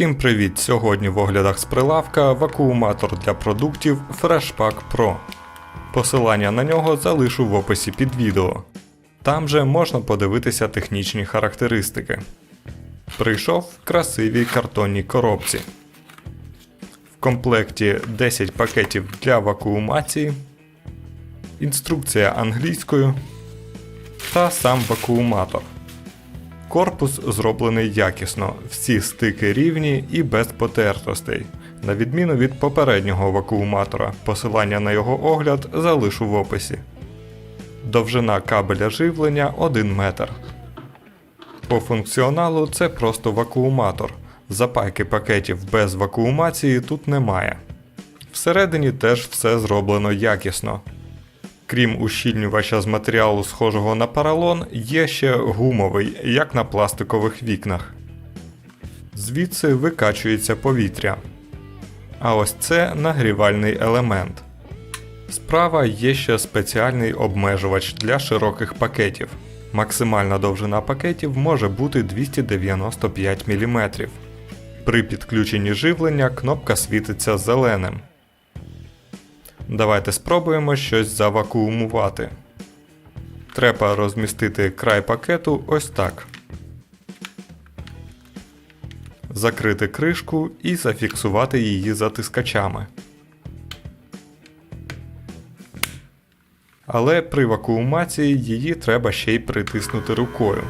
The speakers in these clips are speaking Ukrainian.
Всім привіт! Сьогодні в оглядах з прилавка вакууматор для продуктів FreshPack Pro. Посилання на нього залишу в описі під відео. Там же можна подивитися технічні характеристики. Прийшов в красивій картонній коробці. В комплекті 10 пакетів для вакуумації, інструкція англійською та сам вакууматор. Корпус зроблений якісно, всі стики рівні і без потертостей, на відміну від попереднього вакууматора. Посилання на його огляд залишу в описі. Довжина кабеля живлення 1 метр. По функціоналу це просто вакууматор. Запайки пакетів без вакуумації тут немає. Всередині теж все зроблено якісно. Крім ущільнювача з матеріалу, схожого на поролон, є ще гумовий, як на пластикових вікнах. Звідси викачується повітря. А ось це нагрівальний елемент. Справа є ще спеціальний обмежувач для широких пакетів. Максимальна довжина пакетів може бути 295 мм. При підключенні живлення кнопка світиться зеленим. Давайте спробуємо щось завакуумувати. Треба розмістити край пакету ось так. Закрити кришку і зафіксувати її затискачами. Але при вакуумації її треба ще й притиснути рукою.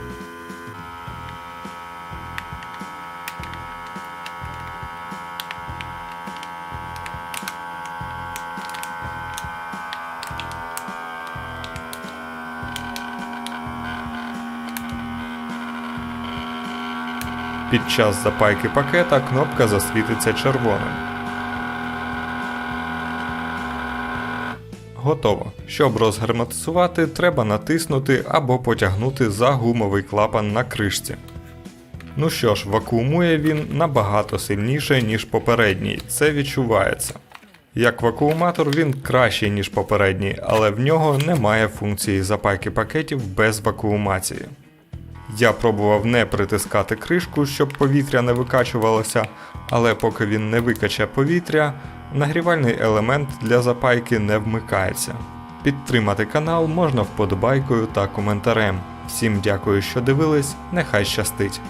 Під час запайки пакета кнопка засвітиться червоним. Готово. Щоб розгерметизувати, треба натиснути або потягнути за гумовий клапан на кришці. Ну що ж, вакуумує він набагато сильніше, ніж попередній, це відчувається. Як вакууматор він кращий, ніж попередній, але в нього немає функції запайки пакетів без вакуумації. Я пробував не притискати кришку, щоб повітря не викачувалося, але поки він не викаче повітря, нагрівальний елемент для запайки не вмикається. Підтримати канал можна вподобайкою та коментарем. Всім дякую, що дивились, нехай щастить!